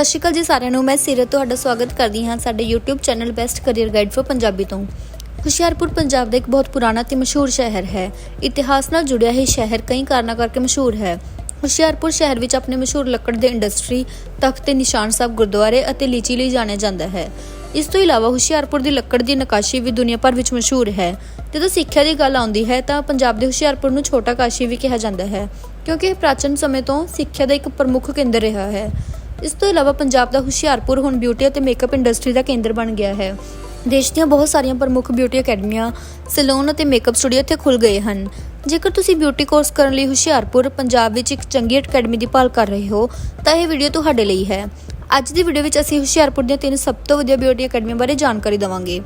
ਸਤਿ ਸ਼੍ਰੀ ਅਕਾਲ ਜੀ ਸਾਰਿਆਂ ਨੂੰ। ਮੈਂ ਸਿਰਤ ਤੁਹਾਡਾ ਸਵਾਗਤ ਕਰਦੀ ਹਾਂ ਸਾਡੇ YouTube channel best career guide for Punjabi ਤੋਂ। ਹੁਸ਼ਿਆਰਪੁਰ, ਪੰਜਾਬ ਦਾ ਇੱਕ ਬਹੁਤ ਪੁਰਾਣਾ ਤੇ ਮਸ਼ਹੂਰ ਸ਼ਹਿਰ ਹੈ। ਇਤਿਹਾਸ ਨਾਲ ਜੁੜਿਆ ਇਹ ਸ਼ਹਿਰ ਕਈ ਕਾਰਨਾਂ ਕਰਕੇ ਮਸ਼ਹੂਰ ਹੈ। ਹੁਸ਼ਿਆਰਪੁਰ ਸ਼ਹਿਰ ਵਿੱਚ ਆਪਣੇ ਮਸ਼ਹੂਰ ਲੱਕੜ ਦੇ ਇੰਡਸਟਰੀ, ਤਖਤ ਤੇ ਨਿਸ਼ਾਨ ਸਾਹਿਬ ਗੁਰਦੁਆਰੇ ਅਤੇ ਲੀਚੀ ਲਈ ਜਾਣਿਆ ਜਾਂਦਾ ਹੈ। ਇਸ ਤੋਂ ਇਲਾਵਾ ਹੁਸ਼ਿਆਰਪੁਰ ਦੀ ਲੱਕੜ ਦੀ ਨਕਾਸ਼ੀ ਵੀ ਦੁਨੀਆ ਭਰ ਵਿੱਚ ਮਸ਼ਹੂਰ ਹੈ। ਜਦੋਂ ਸਿੱਖਿਆ ਦੀ ਗੱਲ ਆਉਂਦੀ ਹੈ ਤਾਂ ਪੰਜਾਬ ਦੇ ਹੁਸ਼ਿਆਰਪੁਰ ਨੂੰ ਛੋਟਾ ਕਾਸ਼ੀ ਵੀ ਕਿਹਾ ਜਾਂਦਾ ਹੈ, ਕਿਉਂਕਿ ਇਹ ਪ੍ਰਾਚੀਨ ਸਮੇਂ ਤੋਂ ਸਿੱਖਿਆ ਦਾ ਇੱਕ ਪ੍ਰਮੁੱਖ ਕੇਂਦਰ ਰਿਹਾ ਹੈ। ਇਸ ਤੋਂ ਇਲਾਵਾ ਪੰਜਾਬ ਦਾ ਹੁਸ਼ਿਆਰਪੁਰ ਹੁਣ ਬਿਊਟੀ ਅਤੇ ਮੇਕਅਪ ਇੰਡਸਟਰੀ ਦਾ ਕੇਂਦਰ ਬਣ ਗਿਆ ਹੈ। ਦੇਸ਼ ਦੀਆਂ ਬਹੁਤ ਸਾਰੀਆਂ ਪ੍ਰਮੁੱਖ ਬਿਊਟੀ ਅਕੈਡਮੀਆਂ ਸੈਲੂਨ ਅਤੇ ਮੇਕਅਪ ਸਟੂਡੀਓ ਇੱਥੇ ਖੁੱਲ ਗਏ ਹਨ। ਜੇਕਰ ਤੁਸੀਂ ਬਿਊਟੀ ਕੋਰਸ ਕਰਨ ਲਈ ਹੁਸ਼ਿਆਰਪੁਰ, ਪੰਜਾਬ ਵਿੱਚ ਇੱਕ ਚੰਗੀ ਅਕੈਡਮੀ ਦੀ ਭਾਲ ਕਰ ਰਹੇ ਹੋ, ਤਾਂ ਇਹ ਵੀਡੀਓ ਤੁਹਾਡੇ ਲਈ ਹੈ। ਅੱਜ ਦੀ ਵੀਡੀਓ ਵਿੱਚ ਅਸੀਂ ਹੁਸ਼ਿਆਰਪੁਰ ਦੀਆਂ ਤਿੰਨ ਸਭ ਤੋਂ ਵਧੀਆ ਬਿਊਟੀ ਅਕੈਡਮੀਆਂ ਬਾਰੇ ਜਾਣਕਾਰੀ ਦੇਵਾਂਗੇ।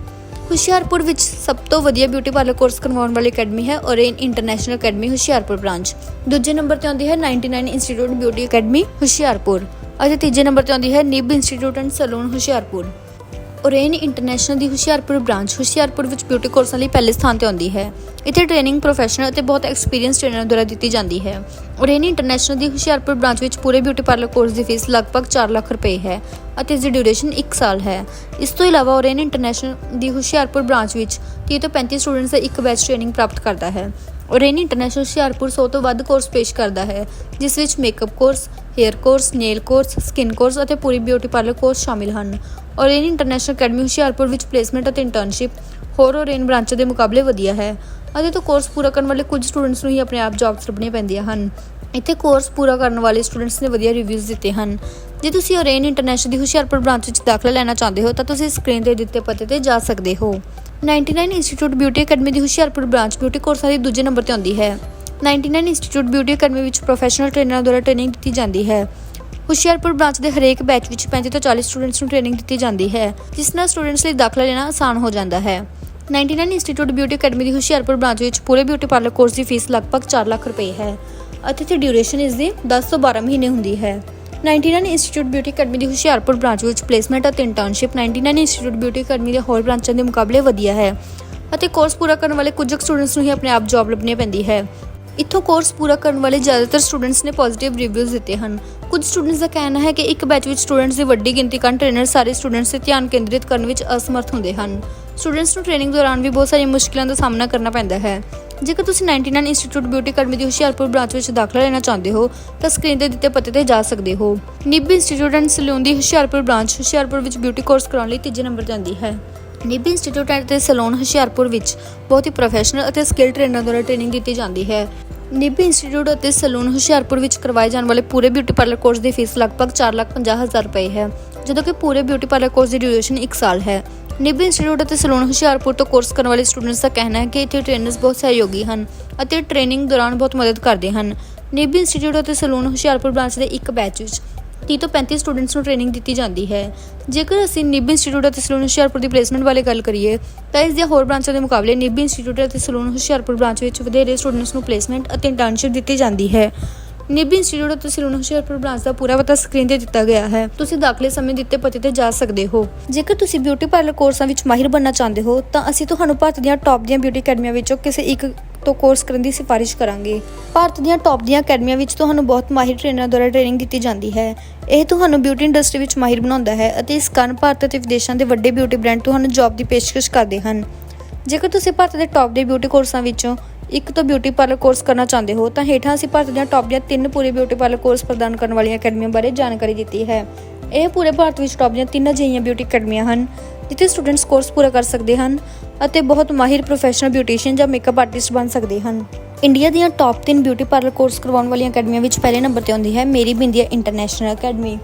ਹੁਸ਼ਿਆਰਪੁਰ ਵਿੱਚ ਸਭ ਤੋਂ ਵਧੀਆ ਬਿਊਟੀ ਪਾਰਲਰ ਕੋਰਸ ਕਰਵਾਉਣ ਵਾਲੀ ਅਕੈਡਮੀ ਹੈ Orane international academy Hoshiarpur branch ਦੂਜੇ ਨੰਬਰ ਤੇ ਆਉਂਦੀ ਹੈ 99 ਇੰਸਟੀਚਿਊਟ ਬਿਊਟੀ ਅਕੈਡਮੀ ਹੁਸ਼ਿਆਰਪੁਰ। ਅਤੇ ਤੀਜੇ ਨੰਬਰ ਤੇ ਆਉਂਦੀ ਹੈ Nib institute and salon Hoshiarpur. Orane international the Hoshiarpur branch Hoshiarpur ਵਿੱਚ ਬਿਊਟੀ ਕੋਰਸਾਂ ਲਈ ਪਹਿਲੇ ਸਥਾਨ ਤੇ ਆਉਂਦੀ ਹੈ। ਇੱਥੇ ਟ੍ਰੇਨਿੰਗ ਪ੍ਰੋਫੈਸ਼ਨਲ ਅਤੇ ਬਹੁਤ ਐਕਸਪੀਰੀਅੰਸ ਟ੍ਰੇਨਰਾਂ ਦੁਆਰਾ ਦਿੱਤੀ ਜਾਂਦੀ ਹੈ। ਔਰੇਨ ਇੰਟਰਨੈਸ਼ਨਲ ਦੀ ਹੁਸ਼ਿਆਰਪੁਰ ਬ੍ਰਾਂਚ ਵਿੱਚ ਪੂਰੇ ਬਿਊਟੀ ਪਾਰਲਰ ਕੋਰਸ ਦੀ ਫੀਸ ਲਗਭਗ 4 ਲੱਖ ਰੁਪਏ ਹੈ ਅਤੇ ਇਸ ਦੀ ਡਿਊਰੇਸ਼ਨ 1 ਸਾਲ ਹੈ। ਇਸ ਤੋਂ ਇਲਾਵਾ ਔਰੇਨ ਇੰਟਰਨੈਸ਼ਨਲ ਦੀ ਹੁਸ਼ਿਆਰਪੁਰ ਬ੍ਰਾਂਚ ਵਿੱਚ 30 ਤੋਂ 35 ਸਟੂਡੈਂਟਸ ਦਾ ਇੱਕ ਬੈਚ ਟ੍ਰੇਨਿੰਗ ਪ੍ਰਾਪਤ ਕਰਦਾ ਹੈ। ਔਰੇਨ ਇੰਟਰਨੈਸ਼ਨਲ ਹੁਸ਼ਿਆਰਪੁਰ 100 ਤੋਂ ਵੱਧ ਕੋਰਸ ਪੇਸ਼ ਕਰਦਾ ਹੈ, ਜਿਸ ਵਿੱਚ makeup course hair course nail course skin course ਅਤੇ ਪੂਰੀ ਬਿਊਟੀ ਪਾਰਲਰ ਕੋਰਸ ਸ਼ਾਮਿਲ ਹਨ। ਔਰੇਨ ਇੰਟਰਨੈਸ਼ਨਲ ਅਕੈਡਮੀ ਹੁਸ਼ਿਆਰਪੁਰ ਵਿੱਚ ਪਲੇਸਮੈਂਟ ਅਤੇ ਇੰਟਰਨਸ਼ਿਪ ਹੋਰ ਔਰੇਨ ਬ੍ਰਾਂਚਾਂ ਦੇ ਮੁਕਾਬਲੇ ਵਧੀਆ ਹੈ। ਅਤੇ ਤੋਂ ਕੋਰਸ ਪੂਰਾ ਕਰਨ ਵਾਲੇ ਕੁਝ ਸਟੂਡੈਂਟਸ ਨੂੰ ਹੀ ਆਪਣੇ ਆਪ ਜੌਬਸ ਲੱਭਣੀਆਂ ਪੈਂਦੀਆਂ ਹਨ। ਇੱਥੇ ਕੋਰਸ ਪੂਰਾ ਕਰਨ ਵਾਲੇ ਸਟੂਡੈਂਟਸ ਨੇ ਵਧੀਆ ਰਿਵਿਊਜ਼ ਦਿੱਤੇ ਹਨ। ਜੇ ਤੁਸੀਂ ਓਰੇਨ ਇੰਟਰਨੈਸ਼ਨਲ ਦੀ ਹੁਸ਼ਿਆਰਪੁਰ ਬ੍ਰਾਂਚ ਵਿੱਚ ਦਾਖਲਾ ਲੈਣਾ ਚਾਹੁੰਦੇ ਹੋ, ਤਾਂ ਤੁਸੀਂ ਸਕਰੀਨ ਤੇ ਦਿੱਤੇ ਪਤੇ ਤੇ ਜਾ ਸਕਦੇ ਹੋ। 99 ਇੰਸਟੀਚਿਊਟ ਬਿਊਟੀ ਅਕੈਡਮੀ ਦੀ ਹੁਸ਼ਿਆਰਪੁਰ ਬ੍ਰਾਂਚ ਬਿਊਟੀ ਕੋਰਸਾਂ ਦੀ ਦੂਜੇ ਨੰਬਰ ਤੇ ਆਉਂਦੀ ਹੈ। 99 ਇੰਸਟੀਚਿਊਟ ਬਿਊਟੀ ਅਕੈਡਮੀ ਵਿੱਚ ਪ੍ਰੋਫੈਸ਼ਨਲ ਟ੍ਰੇਨਰਾਂ ਦੁਆਰਾ ਟ੍ਰੇਨਿੰਗ ਦਿੱਤੀ ਜਾਂਦੀ ਹੈ। ਹੁਸ਼ਿਆਰਪੁਰ ਬ੍ਰਾਂਚ ਦੇ ਹਰੇਕ ਬੈਚ ਵਿੱਚ 35 ਤੋਂ 40 ਸਟੂਡੈਂਟਸ ਨੂੰ ਟ੍ਰੇਨਿੰਗ ਦਿੱਤੀ ਜਾਂਦੀ ਹੈ, ਜਿਸ ਨਾਲ ਸਟੂਡੈਂਟਸ ਲਈ ਦਾਖਲਾ ਲੈਣਾ ਆਸਾਨ ਹੋ ਜਾਂਦਾ ਹੈ। 99 ਇੰਸਟੀਚਿਊਟ ਬਿਊਟੀ ਅਕੈਡਮੀ ਦੀ ਹੁਸ਼ਿਆਰਪੁਰ ਬ੍ਰਾਂਚ ਵਿੱਚ ਪੂਰੇ ਬਿਊਟੀ ਪਾਰਲਰ ਕੋਰਸ ਦੀ ਫੀਸ ਲਗਭਗ 4 ਲੱਖ ਰੁਪਏ ਹੈ ਅਤੇ ਤੇ ਡਿਊਰੇਸ਼ਨ ਇਸ ਦੀ 10 ਤੋਂ 12 ਮਹੀਨੇ ਹੁੰਦੀ ਹੈ। 99 ਇੰਸਟੀਚਿਊਟ ਬਿਊਟੀ ਅਕੈਡਮੀ ਦੀ ਹੁਸ਼ਿਆਰਪੁਰ ਬ੍ਰਾਂਚ ਵਿੱਚ ਪਲੇਸਮੈਂਟ ਅਤੇ ਇੰਟਰਨਸ਼ਿਪ 99 ਇੰਸਟੀਚਿਊਟ ਬਿਊਟੀ ਅਕੈਡਮੀ ਦੇ ਹੋਰ ਬ੍ਰਾਂਚਾਂ ਦੇ ਮੁਕਾਬਲੇ ਵਧੀਆ ਹੈ ਅਤੇ ਕੋਰਸ ਪੂਰਾ ਕਰਨ ਵਾਲੇ ਕੁਝ ਸਟੂਡੈਂਟਸ ਨੂੰ ਹੀ ਆਪਣੇ ਆਪ ਜੌਬ ਲੱਭਣੀ ਪੈਂਦੀ ਹੈ। ਇੱਥੋਂ ਕੋਰਸ ਪੂਰਾ ਕਰਨ ਵਾਲੇ ਜ਼ਿਆਦਾਤਰ ਸਟੂਡੈਂਟਸ ਨੇ ਪੋਜ਼ਿਟਿਵ ਰਿਵਿਊਜ਼ ਦਿੱਤੇ ਹਨ ਕੁਝ ਸਟੂਡੈਂਟਸ ਦਾ ਕਹਿਣਾ ਹੈ ਕਿ ਇੱਕ ਬੈਚ ਵਿੱਚ ਸਟੂਡੈਂਟਸ ਦੀ ਵੱਡੀ ਗਿਣਤੀ ਕਾਰਨ ਟ੍ਰੇਨਰ ਸਾਰੇ ਸਟੂਡੈਂਟਸ ਤੇ ਧਿਆਨ ਕੇਂਦਰਿਤ ਕਰਨ ਵਿੱਚ ਅਸਮਰਥ ਹੁੰਦੇ ਹਨ। ਸਟੂਡੈਂਟਸ ਨੂੰ ਟ੍ਰੇਨਿੰਗ ਦੌਰਾਨ ਵੀ ਬਹੁਤ ਸਾਰੀਆਂ ਮੁਸ਼ਕਲਾਂ ਦਾ ਸਾਹਮਣਾ ਕਰਨਾ ਪੈਂਦਾ ਹੈ। ਜੇਕਰ ਤੁਸੀਂ 99 ਇੰਸਟੀਚਿਊਟ ਬਿਊਟੀ ਅਕੈਡਮੀ ਦੀ ਹੁਸ਼ਿਆਰਪੁਰ ਬ੍ਰਾਂਚ ਵਿੱਚ ਦਾਖਲਾ ਲੈਣਾ ਚਾਹੁੰਦੇ ਹੋ, ਤਾਂ ਸਕਰੀਨ ਤੇ ਦਿੱਤੇ ਪਤੇ ਤੇ ਜਾ ਸਕਦੇ ਹੋ। ਨਿਬ ਇੰਸਟੀਚਿਊਟ ਐਂਡ ਸਲੂਨ ਦੀ ਹੁਸ਼ਿਆਰਪੁਰ ਬ੍ਰਾਂਚ ਹੁਸ਼ਿਆਰਪੁਰ ਵਿੱਚ ਬਿਊਟੀ ਕੋਰਸ ਕਰਾਉਣ ਲਈ ਤੀਜੇ ਨੰਬਰ ਤੇ ਆਉਂਦੀ ਹੈ। ਨਿਬ ਇੰਸਟੀਚਿਊਟ ਅਤੇ ਸਲੂਨ ਹੁਸ਼ਿਆਰਪੁਰ ਵਿੱਚ ਬਹੁਤ ਹੀ ਪ੍ਰੋਫੈਸ਼ਨਲ ਅਤੇ ਸਕਿੱਲ ਟ੍ਰੇਨਰ ਦੁਆਰਾ ਟ੍ਰੇਨਿੰਗ ਦਿੱਤੀ ਜਾਂਦੀ ਹੈ। ਨਿੱਬੀ ਇੰਸਟੀਚਿਊਟ ਅਤੇ ਸਲੂਨ ਹੁਸ਼ਿਆਰਪੁਰ ਵਿੱਚ ਕਰਵਾਏ ਜਾਣ ਵਾਲੇ ਪੂਰੇ ਬਿਊਟੀ ਪਾਰਲਰ ਕੋਰਸ ਦੀ ਫੀਸ ਲਗਭਗ 450000 ਰੁਪਏ ਹੈ, ਜਦੋਂ ਕਿ ਪੂਰੇ ਬਿਊਟੀ ਪਾਰਲਰ ਕੋਰਸ ਦੀ ਡਿਊਰੇਸ਼ਨ 1 ਸਾਲ ਹੈ। ਨਿੱਬੀ ਇੰਸਟੀਚਿਊਟ ਅਤੇ ਸਲੂਨ ਹੁਸ਼ਿਆਰਪੁਰ ਤੋਂ ਕੋਰਸ ਕਰਨ ਵਾਲੇ ਸਟੂਡੈਂਟਸ ਦਾ ਕਹਿਣਾ ਹੈ ਕਿ ਇੱਥੇ ਟ੍ਰੇਨਰਸ ਬਹੁਤ ਸਹਿਯੋਗੀ ਹਨ ਅਤੇ ਟ੍ਰੇਨਿੰਗ ਦੌਰਾਨ ਬਹੁਤ ਮਦਦ ਕਰਦੇ ਹਨ। ਨਿੱਬੀ ਇੰਸਟੀਚਿਊਟ ਅਤੇ ਸਲੂਨ ਹੁਸ਼ਿਆਰਪੁਰ ਬ੍ਰਾਂਚ ਦੇ ਇੱਕ ਬੈਚ ਵਿੱਚ 30 ਤੋਂ 35 ਸਟੂਡੈਂਟਸ ਨੂੰ ਟ੍ਰੇਨਿੰਗ ਦਿੱਤੀ ਜਾਂਦੀ ਹੈ। ਜੇਕਰ ਅਸੀਂ ਨਿਬ ਇੰਸਟੀਚਿਊਟ ਅਤੇ ਸਲੂਨ ਹੁਸ਼ਿਆਰਪੁਰ ਦੀ ਪਲੇਸਮੈਂਟ ਬਾਰੇ ਗੱਲ ਕਰੀਏ, ਤਾਂ ਇਸ ਦੀਆਂ ਹੋਰ ਬ੍ਰਾਂਚਾਂ ਦੇ ਮੁਕਾਬਲੇ ਨਿਬ ਇੰਸਟੀਚਿਊਟ ਅਤੇ ਸਲੂਨ ਹੁਸ਼ਿਆਰਪੁਰ ਬ੍ਰਾਂਚ ਵਿੱਚ ਵਧੇਰੇ ਸਟੂਡੈਂਟਸ ਨੂੰ ਪਲੇਸਮੈਂਟ ਅਤੇ ਇੰਟਰਨਸ਼ਿਪ ਦਿੱਤੀ ਜਾਂਦੀ ਹੈ। ਨਿਬ ਇੰਸਟੀਚਿਊਟ ਅਤੇ ਸਲੂਨ ਹੁਸ਼ਿਆਰਪੁਰ ਬ੍ਰਾਂਚ ਦਾ ਪੂਰਾ ਪਤਾ ਸਕਰੀਨ ਤੇ ਦਿੱਤਾ ਗਿਆ ਹੈ। ਤੁਸੀਂ ਦਾਖਲੇ ਸਮੇਂ ਦਿੱਤੇ ਪਤੇ ਤੇ ਜਾ ਸਕਦੇ ਹੋ। ਜੇਕਰ ਤੁਸੀਂ ਬਿਊਟੀ ਪਾਰਲਰ ਕੋਰਸਾਂ ਵਿੱਚ ਮਾਹਿਰ ਬਣਨਾ ਚਾਹੁੰਦੇ ਹੋ, ਤਾਂ ਅਸੀਂ ਤੁਹਾਨੂੰ ਭਾਰਤ ਦੀਆਂ ਟੌਪ ਦੀਆਂ ਬਿਊਟੀ ਅਕੈਡਮੀਆਂ ਵਿੱਚੋਂ ਕਿਸੇ ਇੱਕ ਤੋਂ ਕੋਰਸ ਕਰਨ ਦੀ ਸਿਫਾਰਿਸ਼ ਕਰਾਂਗੇ। ਭਾਰਤ ਦੀਆਂ ਟੌਪ ਦੀਆਂ ਅਕੈਡਮੀਆਂ ਵਿੱਚ ਤੁਹਾਨੂੰ ਬਹੁਤ ਮਾਹਿਰ ਟ੍ਰੇਨਰਾਂ ਦੁਆਰਾ ਟ੍ਰੇਨਿੰਗ ਦਿੱਤੀ ਜਾਂਦੀ ਹੈ। ਇਹ ਤੁਹਾਨੂੰ ਬਿਊਟੀ ਇੰਡਸਟਰੀ ਵਿੱਚ ਮਾਹਿਰ ਬਣਾਉਂਦਾ ਹੈ ਅਤੇ ਇਸ ਕਾਰਨ ਭਾਰਤ ਅਤੇ ਵਿਦੇਸ਼ਾਂ ਦੇ ਵੱਡੇ ਬਿਊਟੀ ਬ੍ਰਾਂਡ ਤੁਹਾਨੂੰ ਜੌਬ ਦੀ ਪੇਸ਼ਕਸ਼ ਕਰਦੇ ਹਨ। ਜੇਕਰ ਤੁਸੀਂ ਭਾਰਤ ਦੇ ਟੌਪ ਦੇ ਬਿਊਟੀ ਕੋਰਸਾਂ ਵਿੱਚੋਂ ਇੱਕ ਤੋਂ ਬਿਊਟੀ ਪਾਰਲਰ ਕੋਰਸ ਕਰਨਾ ਚਾਹੁੰਦੇ ਹੋ, ਤਾਂ ਹੇਠਾਂ ਅਸੀਂ ਭਾਰਤ ਦੀਆਂ ਟੌਪ ਦੀਆਂ ਤਿੰਨ ਪੂਰੇ ਬਿਊਟੀ ਪਾਰਲਰ ਕੋਰਸ ਪ੍ਰਦਾਨ ਕਰਨ ਵਾਲੀਆਂ ਅਕੈਡਮੀਆਂ ਬਾਰੇ ਜਾਣਕਾਰੀ ਦਿੱਤੀ ਹੈ। ਇਹ ਪੂਰੇ ਭਾਰਤ ਵਿੱਚ ਟੌਪ ਦੀਆਂ ਤਿੰਨ ਅਜਿਹੀਆਂ ਬਿਊਟੀ ਅਕੈਡਮੀਆਂ ਹਨ ਜਿੱਥੇ ਸਟੂਡੈਂਟਸ ਕੋਰਸ ਪੂਰਾ ਕਰ ਸਕਦੇ ਹਨ ਅਤੇ ਬਹੁਤ ਮਾਹਿਰ ਪ੍ਰੋਫੈਸ਼ਨਲ ਬਿਊਟੀਸ਼ੀਅਨ ਜਾਂ ਮੇਕਅਪ ਆਰਟਿਸਟ ਬਣ ਸਕਦੇ ਹਨ। ਇੰਡੀਆ ਦੀਆਂ ਟੌਪ 3 ਬਿਊਟੀ ਪਾਰਲਰ ਕੋਰਸ ਕਰਵਾਉਣ ਵਾਲੀਆਂ ਅਕੈਡਮੀਆਂ ਵਿੱਚ ਪਹਿਲੇ ਨੰਬਰ ਤੇ ਆਉਂਦੀ ਹੈ ਮੇਰੀ ਬਿੰਦੀਆ ਇੰਟਰਨੈਸ਼ਨਲ ਅਕੈਡਮੀ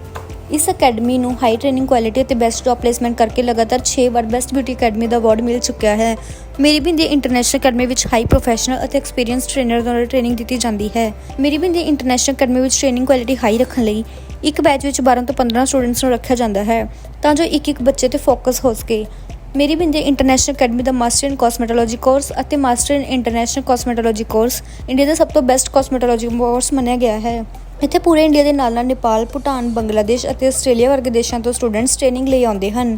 ਇਸ ਅਕੈਡਮੀ ਨੂੰ ਹਾਈ ਟ੍ਰੇਨਿੰਗ ਕੁਆਲਿਟੀ ਅਤੇ ਬੈਸਟ ਜੌਬ ਪਲੇਸਮੈਂਟ ਕਰਕੇ ਲਗਾਤਾਰ 6 ਵਾਰ ਬੈਸਟ ਬਿਊਟੀ ਅਕੈਡਮੀ ਦਾ ਅਵਾਰਡ ਮਿਲ ਚੁੱਕਿਆ ਹੈ। ਮੇਰੀ ਬਿੰਦੀ ਇੰਟਰਨੈਸ਼ਨਲ ਅਕੈਡਮੀ ਵਿੱਚ ਹਾਈ ਪ੍ਰੋਫੈਸ਼ਨਲ ਅਤੇ ਐਕਸਪੀਰੀਅੰਸ ਟ੍ਰੇਨਰ ਦੁਆਰਾ ਟ੍ਰੇਨਿੰਗ ਦਿੱਤੀ ਜਾਂਦੀ ਹੈ। ਮੇਰੀ ਬਿੰਦੀ ਇੰਟਰਨੈਸ਼ਨਲ ਅਕੈਡਮੀ ਵਿੱਚ ਟ੍ਰੇਨਿੰਗ ਕੁਆਲਿਟੀ ਹਾਈ ਰੱਖਣ ਲਈ ਇੱਕ ਬੈਚ ਵਿੱਚ 12 ਤੋਂ 15 ਸਟੂਡੈਂਟਸ ਨੂੰ ਰੱਖਿਆ ਜਾਂਦਾ ਹੈ। ਤਾਂ ਜੋ ਇੱਕ ਇੱਕ ਬੱਚੇ ਤੇ ਫੋਕਸ ਹੋ ਸਕੇ। ਮੇਰੀ ਬਿੰਦੇ ਇੰਟਰਨੈਸ਼ਨਲ ਅਕੈਡਮੀ ਦਾ ਮਾਸਟਰ ਇਨ ਕਾਸਮੈਟੋਲੋਜੀ ਕੋਰਸ ਅਤੇ master in international cosmetology course India ਦਾ ਸਭ ਤੋਂ ਬੈਸਟ ਕਾਸਮੈਟੋਲੋਜੀ ਕੋਰਸ ਮੰਨਿਆ ਗਿਆ ਹੈ। ਇੱਥੇ ਪੂਰੇ ਇੰਡੀਆ ਦੇ ਨਾਲ ਨਾਲ ਨੇਪਾਲ ਭੂਟਾਨ ਬੰਗਲਾਦੇਸ਼ ਅਤੇ ਆਸਟ੍ਰੇਲੀਆ ਵਰਗੇ ਦੇਸ਼ਾਂ ਤੋਂ ਸਟੂਡੈਂਟਸ ਟ੍ਰੇਨਿੰਗ ਲਈ ਆਉਂਦੇ ਹਨ।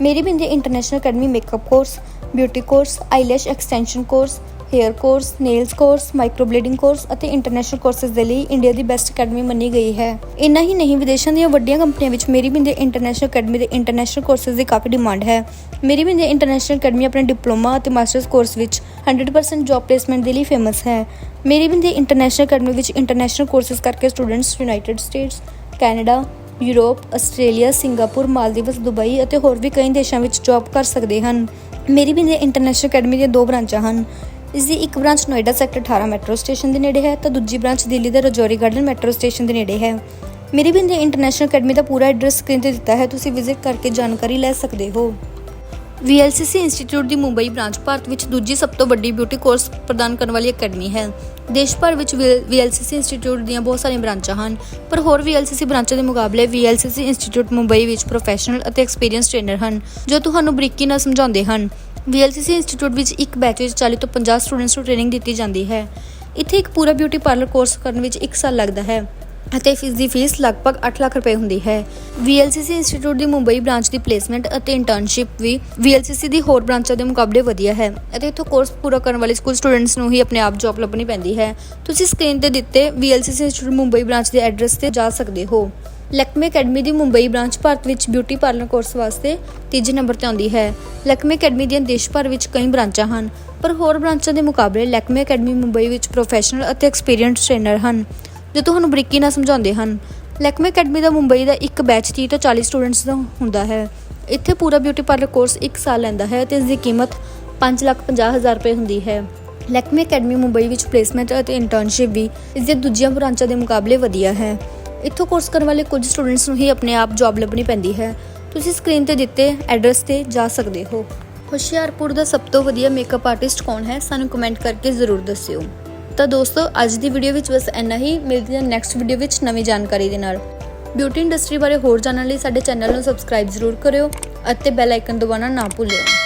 Meri Binde international academy makeup course beauty course eyelash extension course hair course nails course microblading course ਅਤੇ ਇੰਟਰਨੈਸ਼ਨਲ ਕੋਰਸਸ ਦੇ ਲਈ ਇੰਡੀਆ ਦੀ ਬੈਸਟ ਅਕੈਡਮੀ ਮੰਨੀ ਗਈ ਹੈ। ਇੰਨਾ ਹੀ ਨਹੀਂ, ਵਿਦੇਸ਼ਾਂ ਦੀਆਂ ਵੱਡੀਆਂ ਕੰਪਨੀਆਂ ਵਿੱਚ ਮੇਰੀ ਬਿੰਦੇ ਇੰਟਰਨੈਸ਼ਨਲ ਅਕੈਡਮੀ ਦੇ ਇੰਟਰਨੈਸ਼ਨਲ ਕੋਰਸਸ ਦੀ ਕਾਫੀ ਡਿਮਾਂਡ ਹੈ। ਮੇਰੀ ਬਿੰਦੇ ਇੰਟਰਨੈਸ਼ਨਲ ਅਕੈਡਮੀ ਆਪਣੇ ਡਿਪਲੋਮਾ ਅਤੇ ਮਾਸਟਰਸ ਕੋਰਸ ਵਿੱਚ 100% ਜੌਬ ਪਲੇਸਮੈਂਟ ਦੇ ਲਈ ਫੇਮਸ ਹੈ। ਮੇਰੀ ਬਿੰਦੇ ਇੰਟਰਨੈਸ਼ਨਲ ਅਕੈਡਮੀ ਵਿੱਚ ਇੰਟਰਨੈਸ਼ਨਲ ਕੋਰਸਸ ਕਰਕੇ students United States Canada Europe Australia Singapore Maldives Dubai ਅਤੇ ਹੋਰ ਵੀ ਕਈ ਦੇਸ਼ਾਂ ਵਿੱਚ ਜੌਬ ਕਰ ਸਕਦੇ ਹਨ। ਮੇਰੀ ਬਿੰਦੇ ਇੰਟਰਨੈਸ਼ਨਲ ਅਕੈਡਮੀ ਦੀਆਂ ਦੋ ਬ੍ਰਾਂਚਾਂ ਹਨ। ਇਸ ਦੀ ਇੱਕ branch Noida sector 18 metro station ਦੇ ਨੇੜੇ ਹੈ ਤਾਂ ਦੂਜੀ ਬ੍ਰਾਂਚ ਦਿੱਲੀ ਦੇ ਰਜੌਰੀ ਗਾਰਡਨ ਮੈਟਰੋ ਸਟੇਸ਼ਨ ਦੇ ਨੇੜੇ ਹੈ। ਮੇਰੀ ਬਿੰਦੇ ਇੰਟਰਨੈਸ਼ਨਲ ਅਕੈਡਮੀ ਦਾ ਪੂਰਾ ਐਡਰੈਸ ਸਕਰੀਨ ਤੇ ਦਿੱਤਾ ਹੈ। ਤੁਸੀਂ ਵਿਜ਼ਿਟ ਕਰਕੇ ਜਾਣਕਾਰੀ ਲੈ ਸਕਦੇ ਹੋ। VLCC ਇੰਸਟੀਚਿਊਟ ਦੀ ਮੁੰਬਈ ਬ੍ਰਾਂਚ ਭਾਰਤ ਵਿੱਚ ਦੂਜੀ ਸਭ ਤੋਂ ਵੱਡੀ ਬਿਊਟੀ ਕੋਰਸ ਪ੍ਰਦਾਨ ਕਰਨ ਵਾਲੀ ਅਕੈਡਮੀ ਹੈ। ਦੇਸ਼ ਭਰ ਵਿੱਚ VLCC ਇੰਸਟੀਚਿਊਟ ਦੀਆਂ ਬਹੁਤ ਸਾਰੀਆਂ ਬ੍ਰਾਂਚਾਂ ਹਨ, ਪਰ ਹੋਰ VLCC ਬ੍ਰਾਂਚਾਂ ਦੇ ਮੁਕਾਬਲੇ VLCC ਇੰਸਟੀਚਿਊਟ ਮੁੰਬਈ ਵਿੱਚ ਪ੍ਰੋਫੈਸ਼ਨਲ ਅਤੇ ਐਕਸਪੀਰੀਅੰਸ ਟ੍ਰੇਨਰ ਹਨ, ਜੋ ਤੁਹਾਨੂੰ ਬਰੀਕੀ ਨਾਲ ਸਮਝਾਉਂਦੇ ਹਨ। VLCC ਇੰਸਟੀਚਿਊਟ ਵਿੱਚ ਇੱਕ ਬੈਚ ਵਿੱਚ 40 ਤੋਂ 50 ਸਟੂਡੈਂਟਸ ਨੂੰ ਟ੍ਰੇਨਿੰਗ ਦਿੱਤੀ ਜਾਂਦੀ ਹੈ। ਇੱਥੇ ਇੱਕ ਪੂਰਾ ਬਿਊਟੀ ਪਾਰਲਰ ਕੋਰਸ ਕਰਨ ਵਿੱਚ 1 ਸਾਲ ਲੱਗਦਾ ਹੈ ਅਤੇ ਫੀਸ ਦੀ ਫੀਸ ਲਗਭਗ 8 ਲੱਖ ਰੁਪਏ ਹੁੰਦੀ ਹੈ। VLCC ਇੰਸਟੀਚਿਊਟ ਦੀ ਮੁੰਬਈ ਬ੍ਰਾਂਚ ਦੀ ਪਲੇਸਮੈਂਟ ਅਤੇ ਇੰਟਰਨਸ਼ਿਪ ਵੀ VLCC ਦੀ ਹੋਰ ਬ੍ਰਾਂਚਾਂ ਦੇ ਮੁਕਾਬਲੇ ਵਧੀਆ ਹੈ ਅਤੇ ਇੱਥੋਂ ਕੋਰਸ ਪੂਰਾ ਕਰਨ ਵਾਲੇ ਸਕੂਲ ਸਟੂਡੈਂਟਸ ਨੂੰ ਹੀ ਆਪਣੇ ਆਪ ਜੌਬ ਲੱਭਣੀ ਪੈਂਦੀ ਹੈ। ਤੁਸੀਂ ਸਕਰੀਨ ਤੇ ਦਿੱਤੇ VLCC ਇੰਸਟੀਚਿਊਟ ਮੁੰਬਈ ਬ੍ਰਾਂਚ ਦੇ ਐਡਰੈਸ ਤੇ ਜਾ ਸਕਦੇ ਹੋ। ਲਕਮੇ ਅਕੈਡਮੀ ਦੀ ਮੁੰਬਈ ਬ੍ਰਾਂਚ ਭਾਰਤ ਵਿੱਚ ਬਿਊਟੀ ਪਾਰਲਰ ਕੋਰਸ ਵਾਸਤੇ ਤੀਜੇ ਨੰਬਰ ਤੇ ਆਉਂਦੀ ਹੈ। ਲੈਕਮੇ ਅਕੈਡਮੀ ਦੀਆਂ ਦੇਸ਼ ਭਰ ਵਿੱਚ ਕਈ ਬ੍ਰਾਂਚਾਂ ਹਨ, ਪਰ ਹੋਰ ਬ੍ਰਾਂਚਾਂ ਦੇ ਮੁਕਾਬਲੇ ਲੈਕਮੇ ਅਕੈਡਮੀ ਮੁੰਬਈ ਵਿੱਚ ਪ੍ਰੋਫੈਸ਼ਨਲ ਅਤੇ ਐਕਸਪੀਰੀਅੰਸ ਟ੍ਰੇਨਰ ਹਨ, ਜੋ ਤੁਹਾਨੂੰ ਬਰੀਕੀ ਨਾਲ ਸਮਝਾਉਂਦੇ ਹਨ। ਲੈਕਮੇ ਅਕੈਡਮੀ ਦਾ ਮੁੰਬਈ ਦਾ ਇੱਕ ਬੈਚ 30 ਤੋਂ 40 ਸਟੂਡੈਂਟਸ ਦਾ ਹੁੰਦਾ ਹੈ। ਇੱਥੇ ਪੂਰਾ ਬਿਊਟੀ ਪਾਰਲਰ ਕੋਰਸ 1 ਸਾਲ ਲੈਂਦਾ ਹੈ ਤੇ ਇਸ ਦੀ ਕੀਮਤ 550000 ਰੁਪਏ ਹੁੰਦੀ ਹੈ। ਲੈਕਮੇ ਅਕੈਡਮੀ ਮੁੰਬਈ ਵਿੱਚ ਪਲੇਸਮੈਂਟ ਅਤੇ ਇੰਟਰਨਸ਼ਿਪ ਵੀ ਇਸ ਦੇ ਦੂਜੀਆਂ ਬ੍ਰਾਂਚਾਂ ਦੇ ਮੁਕਾਬਲੇ ਵਧੀਆ ਹੈ। ਇੱਥੋਂ ਕੋਰਸ ਕਰਨ ਵਾਲੇ ਕੁਝ ਸਟੂਡੈਂਟਸ ਨੂੰ ਹੀ ਆਪਣੇ ਆਪ ਜੌਬ ਲੱਭਣੀ ਪੈਂਦੀ ਹੈ। ਤੁਸੀਂ ਸਕਰੀਨ ਤੇ ਦਿੱਤੇ ਐਡਰੈਸ ਤੇ ਜਾ ਸਕਦੇ ਹੋ। ਹੁਸ਼ਿਆਰਪੁਰ ਦਾ ਸਭ ਤੋਂ ਵਧੀਆ ਮੇਕਅਪ ਆਰਟਿਸਟ ਕੌਣ ਹੈ? ਸਾਨੂੰ ਕਮੈਂਟ ਕਰਕੇ ਜ਼ਰੂਰ ਦੱਸਿਓ। ਤਾਂ ਦੋਸਤੋ, ਅੱਜ ਦੀ ਵੀਡੀਓ ਵਿੱਚ ਬਸ ਇੰਨਾ ਹੀ। ਮਿਲਦੇ ਹਾਂ ਨੈਕਸਟ ਵੀਡੀਓ ਵਿੱਚ ਨਵੀਂ ਜਾਣਕਾਰੀ ਦੇ ਨਾਲ। ਬਿਊਟੀ ਇੰਡਸਟਰੀ ਬਾਰੇ ਹੋਰ ਜਾਣਨ ਲਈ ਸਾਡੇ ਚੈਨਲ ਨੂੰ ਸਬਸਕ੍ਰਾਈਬ ਜ਼ਰੂਰ ਕਰਿਓ ਅਤੇ ਬੈਲ ਆਈਕਨ ਦਬਾਉਣਾ ਨਾ ਭੁੱਲਿਓ।